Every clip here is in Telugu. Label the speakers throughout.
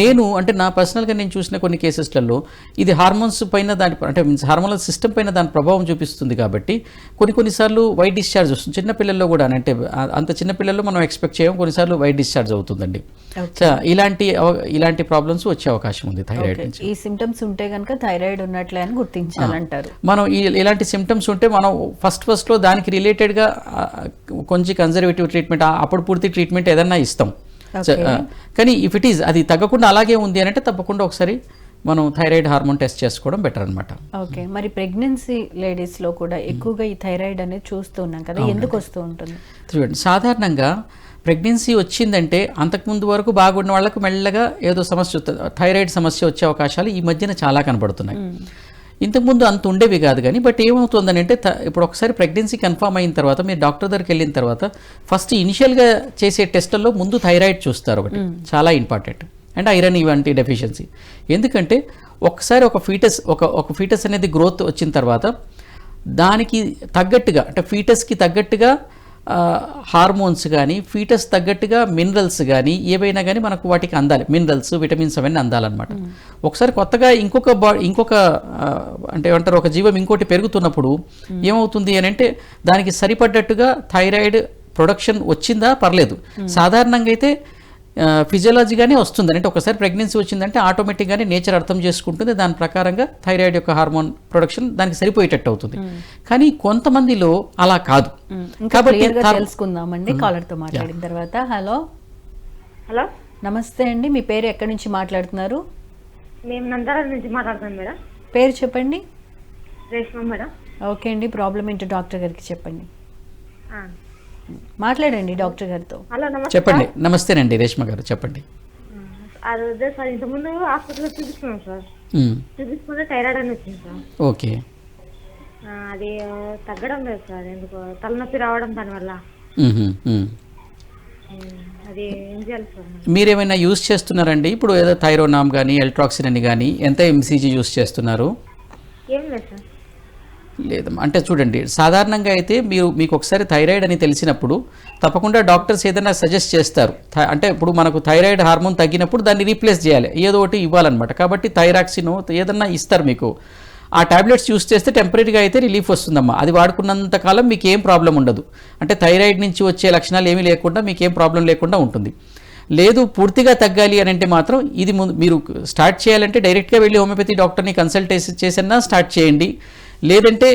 Speaker 1: నేను అంటే నా పర్సనల్గా నేను చూసిన కొన్ని కేసెస్లలో ఇది హార్మోన్స్ పైన దాని అంటే మీన్స్ హార్మోనల్ సిస్టమ్ పైన దాని ప్రభావం చూపిస్తుంది కాబట్టి కొన్ని కొన్నిసార్లు వైట్ డిశ్చార్జ్ వస్తుంది. చిన్న పిల్లల్లో కూడా అంటే అంత చిన్న పిల్లల్లో మనం ఎక్స్పెక్ట్ చేయం కొన్నిసార్లు వైట్ డిశ్చార్జ్ అవుతుందండి. ఇలాంటి ఇలాంటి ప్రాబ్లమ్స్ వచ్చే అవకాశం ఉంది థైరాయిడ్ నుంచి.
Speaker 2: ఈ సిమ్టమ్స్ ఉంటే కనుక థైరాయిడ్ ఉన్నట్లే అని గుర్తించాలంటారు.
Speaker 1: మనం ఇలాంటి సిమ్టమ్స్ ఉంటే మనం ఫస్ట్ ఫస్ట్లో దానికి రిలేటెడ్గా కొంచెం కన్జర్వేటివ్ ట్రీట్మెంట్ అప్పుడు పూర్తి ట్రీట్మెంట్ ఏదన్నా ఇస్తాం. కానీ ఇఫ్ ఇట్ ఈజ్ అది తగ్గకుండా అలాగే ఉంది అని అంటే తప్పకుండా ఒకసారి మనం థైరాయిడ్ హార్మోన్ టెస్ట్ చేసుకోవడం బెటర్ అనమాట
Speaker 2: ఓకే మరి ప్రెగ్నెన్సీ లేడీస్లో కూడా ఎక్కువగా ఈ థైరాయిడ్ అనేది చూస్తూ ఉన్నాం కదా ఎందుకు వస్తూ ఉంటుంది?
Speaker 1: చూడండి సాధారణంగా ప్రెగ్నెన్సీ వచ్చిందంటే అంతకుముందు వరకు బాగున్న వాళ్ళకు మెల్లగా ఏదో సమస్య థైరాయిడ్ సమస్య వచ్చే అవకాశాలు ఈ మధ్యన చాలా కనబడుతున్నాయి. ఇంతకుముందు అంత ఉండేవి కాదు కానీ బట్ ఏమవుతుందని అంటే ఇప్పుడు ఒకసారి ప్రెగ్నెన్సీ కన్ఫర్మ్ అయిన తర్వాత మీరు డాక్టర్ దగ్గరికి వెళ్ళిన తర్వాత ఫస్ట్ ఇనిషియల్గా చేసే టెస్టుల్లో ముందు థైరాయిడ్ చూస్తారు ఒకటి. చాలా ఇంపార్టెంట్. అండ్ ఐరన్ ఇవంటి డెఫిషియన్సీ. ఎందుకంటే ఒకసారి ఒక ఫీటస్ ఒక ఒక ఫీటస్ అనేది గ్రోత్ వచ్చిన తర్వాత దానికి తగ్గట్టుగా అంటే ఫీటస్కి తగ్గట్టుగా హార్మోన్స్ కానీ ఫీటస్ తగ్గట్టుగా మినరల్స్ కానీ ఏవైనా కానీ మనకు వాటికి అందాలి. మినరల్స్ విటమిన్స్ అవన్నీ అందాలన్నమాట. ఒకసారి కొత్తగా ఇంకొక బా ఇంకొక అంటే ఏమంటారు ఒక జీవం ఇంకోటి పెరుగుతున్నప్పుడు ఏమవుతుంది అని అంటే దానికి సరిపడ్డట్టుగా థైరాయిడ్ ప్రొడక్షన్ వచ్చిందా? పర్లేదు. సాధారణంగా అయితే ఫిజియాలజీగానే వస్తుంది. అంటే ఒకసారి ప్రెగ్నెన్సీ వచ్చిందంటే ఆటోమేటిక్గానే నేచర్ అర్థం చేసుకుంటుంది. దాని ప్రకారంగా థైరాయిడ్ యొక్క హార్మోన్ ప్రొడక్షన్ దానికి సరిపోయేటట్టు అవుతుంది. కానీ కొంతమందిలో అలా కాదు.
Speaker 2: ఇంకా
Speaker 1: కాబట్టి
Speaker 2: తెలుసుకుందామండి కాలర్తో మాట్లాడిన తర్వాత. హలో
Speaker 3: హలో
Speaker 2: నమస్తే అండి. మీ పేరు ఎక్కడి నుంచి మాట్లాడుతున్నారు?
Speaker 3: మేము నుంచి మాట్లాడుతున్నాం మేడం.
Speaker 2: పేరు చెప్పండి.
Speaker 3: రేష్మ మేడం.
Speaker 2: ఓకే అండి. ప్రాబ్లం ఏంటో డాక్టర్ గారికి చెప్పండి.
Speaker 3: ఆ.
Speaker 2: మాట్లాడండి డాక్టర్ గారితో.
Speaker 3: హలో నమస్తే.
Speaker 1: చెప్పండి. నమస్తేనండి రేష్మ గారు చెప్పండి.
Speaker 3: అదే సార్ ఇంతకుముందు హాస్పిటల్లో చూపించుకున్నాం సార్. చూపించుకుంటే థైరాయిడ్ అని వచ్చింది సార్.
Speaker 1: ఓకే.
Speaker 3: ఆ, అది తగ్గడం లేదు సార్ ఎందుకు? తలనొప్పి రావడం దానివల్ల అది ఏం చేయాలి సార్ మరి?
Speaker 1: మీరేమైనా యూస్ చేస్తున్నారండి? ఇప్పుడు ఏదో థైరోనామ్ కానీ ఎల్ట్రాక్సిన్ అని కానీ ఎంత ఎంసీజీ యూస్ చేస్తున్నారు?
Speaker 3: ఏం లేదు సార్.
Speaker 1: లేదు అంటే చూడండి సాధారణంగా అయితే మీరు మీకు ఒకసారి థైరాయిడ్ అని తెలిసినప్పుడు తప్పకుండా డాక్టర్స్ ఏదైనా సజెస్ట్ చేస్తారు. అంటే ఇప్పుడు మనకు థైరాయిడ్ హార్మోన్ తగ్గినప్పుడు దాన్ని రీప్లేస్ చేయాలి. ఏదో ఒకటి ఇవ్వాలన్నమాట. కాబట్టి థైరాక్సిన్ ఏదన్నా ఇస్తారు మీకు. ఆ టాబ్లెట్స్ యూస్ చేస్తే టెంపరీగా అయితే రిలీఫ్ వస్తుందమ్మా. అది వాడుకున్నంత కాలం మీకు ఏం ప్రాబ్లం ఉండదు. అంటే థైరాయిడ్ నుంచి వచ్చే లక్షణాలు ఏమీ లేకుండా మీకు ఏం ప్రాబ్లం లేకుండా ఉంటుంది. లేదు పూర్తిగా తగ్గాలి అని అంటే మాత్రం ఇది ముందు మీరు స్టార్ట్ చేయాలంటే డైరెక్ట్గా వెళ్ళి హోమియోపతి డాక్టర్ని కన్సల్ట్ చేసన్నా స్టార్ట్ చేయండి. లేదంటే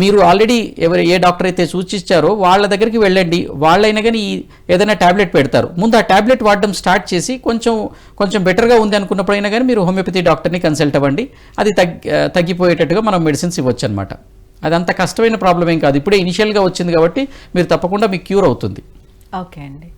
Speaker 1: మీరు ఆల్రెడీ ఎవరు ఏ డాక్టర్ అయితే సూచించారో వాళ్ళ దగ్గరికి వెళ్ళండి. వాళ్ళైనా కానీ ఈ ఏదైనా ట్యాబ్లెట్ పెడతారు. ముందు ఆ ట్యాబ్లెట్ వాడడం స్టార్ట్ చేసి కొంచెం కొంచెం బెటర్గా ఉంది అనుకున్నప్పుడైనా కానీ మీరు హోమియోపతి డాక్టర్ని కన్సల్ట్ అవ్వండి. అది తగ్గి తగ్గిపోయేటట్టుగా మనం మెడిసిన్స్ ఇవ్వచ్చు అనమాట అది అంత కష్టమైన ప్రాబ్లం ఏం కాదు. ఇప్పుడే ఇనిషియల్గా వచ్చింది కాబట్టి మీరు తప్పకుండా మీకు క్యూర్ అవుతుంది.
Speaker 2: ఓకే అండి.